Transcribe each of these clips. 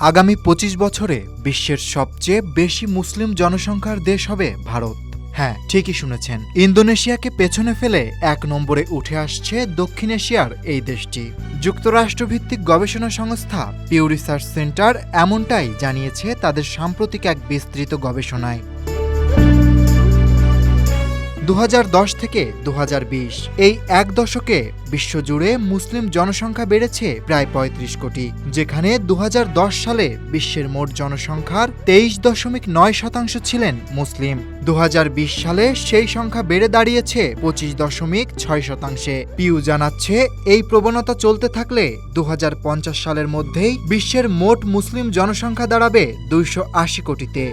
আগামী পঁচিশ বছরে বিশ্বের সবচেয়ে বেশি মুসলিম জনসংখ্যার দেশ হবে ভারত। হ্যাঁ ঠিকই শুনেছেন। ইন্দোনেশিয়াকে পেছনে ফেলে এক নম্বরে উঠে আসছে দক্ষিণ এশিয়ার এই দেশটি। যুক্তরাষ্ট্রভিত্তিক গবেষণা সংস্থা পিউ রিসার্চ সেন্টার এমনটাই জানিয়েছে তাদের সাম্প্রতিক এক বিস্তৃত গবেষণায়। দু হাজার দশ থেকে দুহাজার বিশ। এই এক দশকে বিশ্বজুড়ে মুসলিম জনসংখ্যা বেড়েছে প্রায় ৩৫ কোটি, যেখানে দু হাজার দশ সালে বিশ্বের মোট জনসংখ্যার তেইশ দশমিক নয় শতাংশ ছিলেন মুসলিম। দু হাজার বিশ সালে সেই সংখ্যা বেড়ে দাঁড়িয়েছে পঁচিশ দশমিক ছয় শতাংশে। পিউ জানাচ্ছে, এই প্রবণতা চলতে থাকলে দু হাজার পঞ্চাশ সালের মধ্যেই বিশ্বের মোট মুসলিম জনসংখ্যা দাঁড়াবে দুইশো আশি কোটিতে।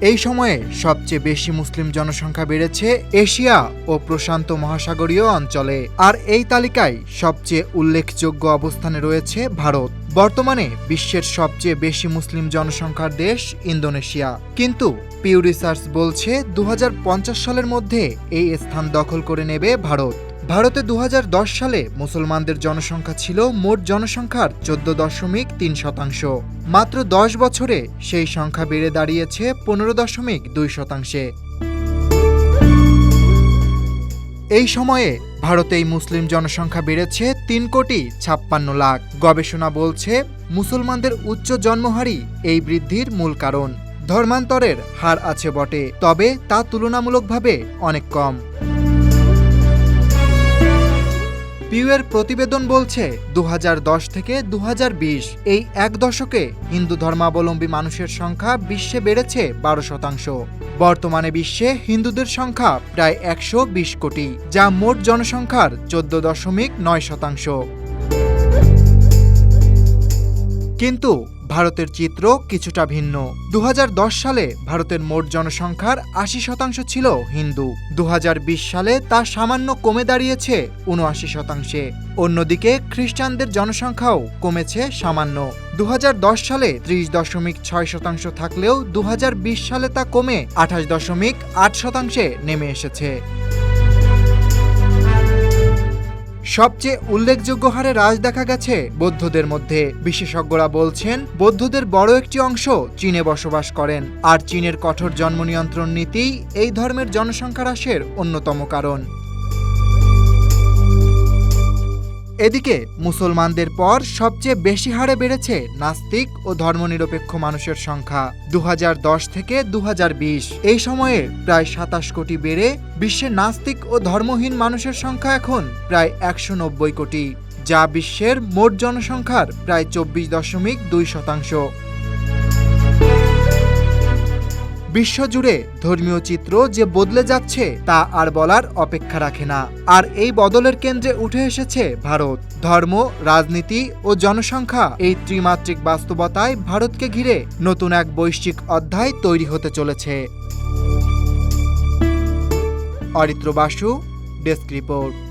এই সময়ে সবচেয়ে বেশি মুসলিম জনসংখ্যা বেড়েছে এশিয়া ও প্রশান্ত মহাসাগরীয় অঞ্চলে। আর এই তালিকায় সবচেয়ে উল্লেখযোগ্য অবস্থানে রয়েছে ভারত। বর্তমানে বিশ্বের সবচেয়ে বেশি মুসলিম জনসংখ্যার দেশ ইন্দোনেশিয়া। কিন্তু পিউ রিসার্চ বলছে দু হাজার পঞ্চাশ সালের মধ্যে এই স্থান দখল করে নেবে ভারত। ভারতে দু হাজার দশ সালে মুসলমানদের জনসংখ্যা ছিল মোট জনসংখ্যার চোদ্দ দশমিক তিন শতাংশ। মাত্র দশ বছরে সেই সংখ্যা বেড়ে দাঁড়িয়েছে পনেরো দশমিক দুই শতাংশে। এই সময়ে ভারতেই মুসলিম জনসংখ্যা বেড়েছে তিন কোটি ছাপ্পান্ন লাখ। গবেষণা বলছে মুসলমানদের উচ্চ জন্মহারই এই বৃদ্ধির মূল কারণ। ধর্মান্তরের হার আছে বটে, তবে তা তুলনামূলকভাবে অনেক কম। পিউয়ের প্রতিবেদন বলছে দু হাজার দশ থেকে দু হাজার বিশ এই এক দশকে হিন্দু ধর্মাবলম্বী মানুষের সংখ্যা বিশ্বে বেড়েছে বারো শতাংশ। বর্তমানে বিশ্বে হিন্দুদের সংখ্যা প্রায় একশো বিশ কোটি, যা মোট জনসংখ্যার চোদ্দ দশমিক নয় শতাংশ। কিন্তু ভারতের চিত্র কিছুটা ভিন্ন। দু হাজার দশ সালে ভারতের মোট জনসংখ্যার আশি শতাংশ ছিল হিন্দু। দু হাজার বিশ সালে তা সামান্য কমে দাঁড়িয়েছে উনআশি শতাংশে। অন্যদিকে খ্রিস্টানদের জনসংখ্যাও কমেছে সামান্য। দু হাজার দশ সালে ত্রিশ দশমিক ছয় শতাংশ থাকলেও দু হাজার বিশ সালে তা কমে আঠাশ দশমিক আট শতাংশে নেমে এসেছে। সবচেয়ে উল্লেখযোগ্য হারে হ্রাস দেখা গেছে বৌদ্ধদের মধ্যে। বিশেষজ্ঞরা বলছেন, বৌদ্ধদের বড় একটি অংশ চীনে বসবাস করেন, আর চীনের কঠোর জন্ম নিয়ন্ত্রণ নীতি এই ধর্মের জনসংখ্যা হ্রাসের অন্যতম কারণ। এদিকে, মুসলমানদের পর সবচেয়ে বেশি হারে বেড়েছে নাস্তিক ও ধর্মনিরপেক্ষ মানুষের সংখ্যা দু হাজার দশ থেকে দু হাজার বিশ। এই সময়ে প্রায় সাতাশ কোটি বেড়ে বিশ্বে নাস্তিক ও ধর্মহীন মানুষের সংখ্যা এখন প্রায় একশো নব্বই কোটি, যা বিশ্বের মোট জনসংখ্যার প্রায় চব্বিশ দশমিক দুই শতাংশ। বিশ্বজুড়ে ধর্মীয় চিত্র যে বদলে যাচ্ছে তা আর বলার অপেক্ষা রাখে না। আর এই বদলের কেন্দ্রে উঠে এসেছে ভারত। ধর্ম, রাজনীতি ও জনসংখ্যা এই ত্রিমাত্রিক বাস্তবতায় ভারতকে ঘিরে নতুন এক বৈশ্বিক অধ্যায় তৈরি হতে চলেছে। Aritra Basu, desk report.